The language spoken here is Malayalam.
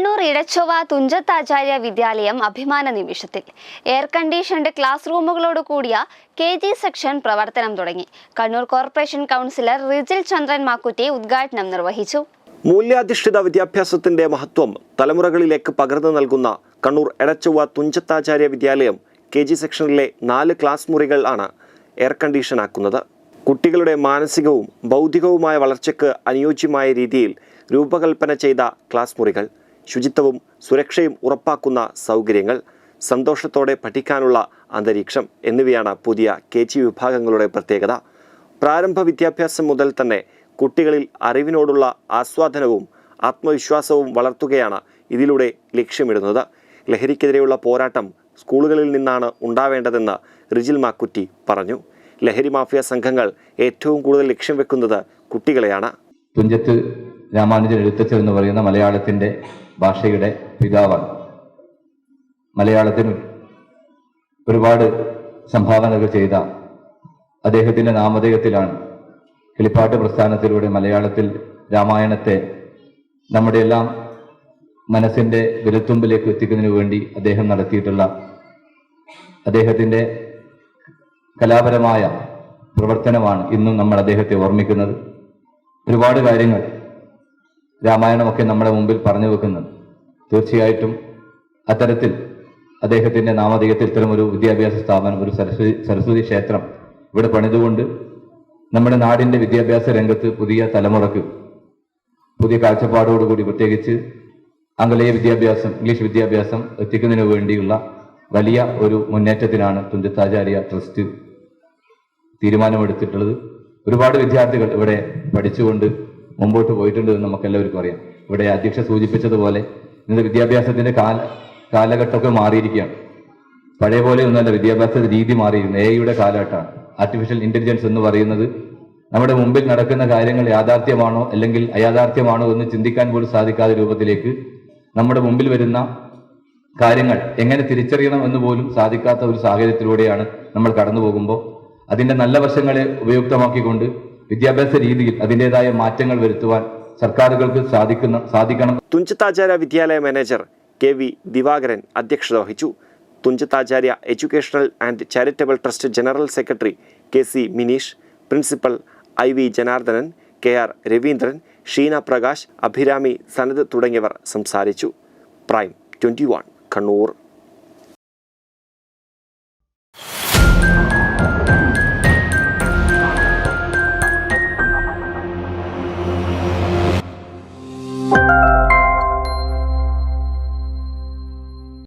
കണ്ണൂർ ഇടച്ചൊവ തുഞ്ചത്താചാര്യ വിദ്യാലയം അഭിമാന നിമിഷത്തിൽ. എയർ കണ്ടീഷൻഡ് ക്ലാസ് റൂമുകളോട് കൂടിയ കെ ജി സെക്ഷൻ പ്രവർത്തനം തുടങ്ങി. കണ്ണൂർ കോർപ്പറേഷൻ കൗൺസിലർ റിജിൽ ചന്ദ്രൻ മാക്കുറ്റി ഉദ്ഘാടനം നിർവഹിച്ചു. മൂല്യാധിഷ്ഠിത വിദ്യാഭ്യാസത്തിന്റെ മഹത്വം തലമുറകളിലേക്ക് പകർന്നു നൽകുന്ന കണ്ണൂർ എടച്ചുവ തുഞ്ചത്താചാര്യ വിദ്യാലയം കെ ജി സെക്ഷനിലെ നാല് ക്ലാസ് മുറികൾ ആണ് എയർ കണ്ടീഷനാക്കുന്നത് കുട്ടികളുടെ മാനസികവും ബൗദ്ധികവുമായ വളർച്ചയ്ക്ക് അനുയോജ്യമായ രീതിയിൽ രൂപകൽപ്പന ചെയ്ത ക്ലാസ് മുറികൾ. ശുചിത്വവും സുരക്ഷയും ഉറപ്പാക്കുന്ന സൗകര്യങ്ങൾ സന്തോഷത്തോടെ പഠിക്കാനുള്ള അന്തരീക്ഷം എന്നിവയാണ് പുതിയ കെ ജി വിഭാഗങ്ങളുടെ പ്രത്യേകത. പ്രാരംഭ വിദ്യാഭ്യാസം മുതൽ തന്നെ കുട്ടികളിൽ അറിവിനോടുള്ള ആസ്വാദനവും ആത്മവിശ്വാസവും വളർത്തുകയാണ് ഇതിലൂടെ ലക്ഷ്യമിടുന്നത്. ലഹരിക്കെതിരെയുള്ള പോരാട്ടം സ്കൂളുകളിൽ നിന്നാണ് ഉണ്ടാവേണ്ടതെന്ന് റിജിൽ മാക്കുറ്റി പറഞ്ഞു. ലഹരി മാഫിയ സംഘങ്ങൾ ഏറ്റവും കൂടുതൽ ലക്ഷ്യം വെക്കുന്നത് കുട്ടികളെയാണ്. തുഞ്ചത്ത് രാമാനുജൻ എഴുത്തച്ഛൻ എന്ന് പറയുന്ന മലയാളത്തിന്റെ ഭാഷയുടെ പിതാവാണ്. മലയാളത്തിന് ഒരുപാട് സംഭാവനകൾ ചെയ്ത അദ്ദേഹത്തിന്റെ നാമധേയത്തിലാണ്. കിളിപ്പാട്ട് പ്രസ്ഥാനത്തിലൂടെ മലയാളത്തിൽ രാമായണത്തെ നമ്മുടെ എല്ലാം മനസ്സിന്റെ വിരത്തുമ്പിലേക്ക് എത്തിക്കുന്നതിന് വേണ്ടി അദ്ദേഹം നടത്തിയിട്ടുള്ള അദ്ദേഹത്തിന്റെ കലാപരമായ പ്രവർത്തനമാണ് ഇന്നും നമ്മൾ അദ്ദേഹത്തെ ഓർമ്മിക്കുന്നത്. ഒരുപാട് കാര്യങ്ങൾ രാമായണമൊക്കെ നമ്മുടെ മുമ്പിൽ പറഞ്ഞു വെക്കുന്നത്. തീർച്ചയായിട്ടും അത്തരത്തിൽ അദ്ദേഹത്തിന്റെ നാമധേയത്തിൽ ഇത്തരം ഒരു വിദ്യാഭ്യാസ സ്ഥാപനം ഒരു സരസ്വതി സരസ്വതി ക്ഷേത്രം ഇവിടെ പണിതുകൊണ്ട് നമ്മുടെ നാടിന്റെ വിദ്യാഭ്യാസ രംഗത്ത് പുതിയ തലമുറയ്ക്ക് പുതിയ കാഴ്ചപ്പാടോടുകൂടി പ്രത്യേകിച്ച് ആംഗലേയ വിദ്യാഭ്യാസം ഇംഗ്ലീഷ് വിദ്യാഭ്യാസം എത്തിക്കുന്നതിന് വേണ്ടിയുള്ള വലിയ ഒരു മുന്നേറ്റത്തിനാണ് തുഞ്ചത്താചാര്യ ട്രസ്റ്റ് തീരുമാനമെടുത്തിട്ടുള്ളത്. ഒരുപാട് വിദ്യാർത്ഥികൾ ഇവിടെ പഠിച്ചുകൊണ്ട് മുമ്പോട്ട് പോയിട്ടുണ്ട് നമുക്ക് എല്ലാവർക്കും അറിയാം. ഇവിടെ അധ്യക്ഷ സൂചിപ്പിച്ചതുപോലെ ഇന്നത്തെ വിദ്യാഭ്യാസത്തിന്റെ കാല കാലഘട്ടമൊക്കെ മാറിയിരിക്കുകയാണ്. പഴയ പോലെ ഒന്നല്ല വിദ്യാഭ്യാസ രീതി മാറിയിരുന്നു. എ ഐയുടെ കാലഘട്ടമാണ്. ആർട്ടിഫിഷ്യൽ ഇന്റലിജൻസ് എന്ന് പറയുന്നത് നമ്മുടെ മുമ്പിൽ നടക്കുന്ന കാര്യങ്ങൾ യാഥാർത്ഥ്യമാണോ അല്ലെങ്കിൽ അയാഥാർത്ഥ്യമാണോ എന്ന് ചിന്തിക്കാൻ പോലും സാധിക്കാത്ത രൂപത്തിലേക്ക് നമ്മുടെ മുമ്പിൽ വരുന്ന കാര്യങ്ങൾ എങ്ങനെ തിരിച്ചറിയണം എന്ന് പോലും സാധിക്കാത്ത ഒരു സാഹചര്യത്തിലൂടെയാണ് നമ്മൾ കടന്നു പോകുമ്പോൾ അതിന്റെ നല്ല വശങ്ങളെ ഉപയുക്തമാക്കിക്കൊണ്ട് വിദ്യാഭ്യാസ രീതിയിൽ അതിന്റെതായ മാറ്റങ്ങൾ വരുത്തുവാൻ സർക്കാരുകൾക്ക് സാധിക്കുന്ന സാധിക്കണം. Thunchathacharya Vidyalaya manager K V Divakaran അധ്യക്ഷത വഹിച്ചു. Thunchathacharya educational and charitable trust general secretary K C Mineesh principal I V Janardhanan K R Raveendran Sheena Prakash Abhirami Sanath തുടങ്ങിയവർ സംസാരിച്ചു. Prime twenty Kannur.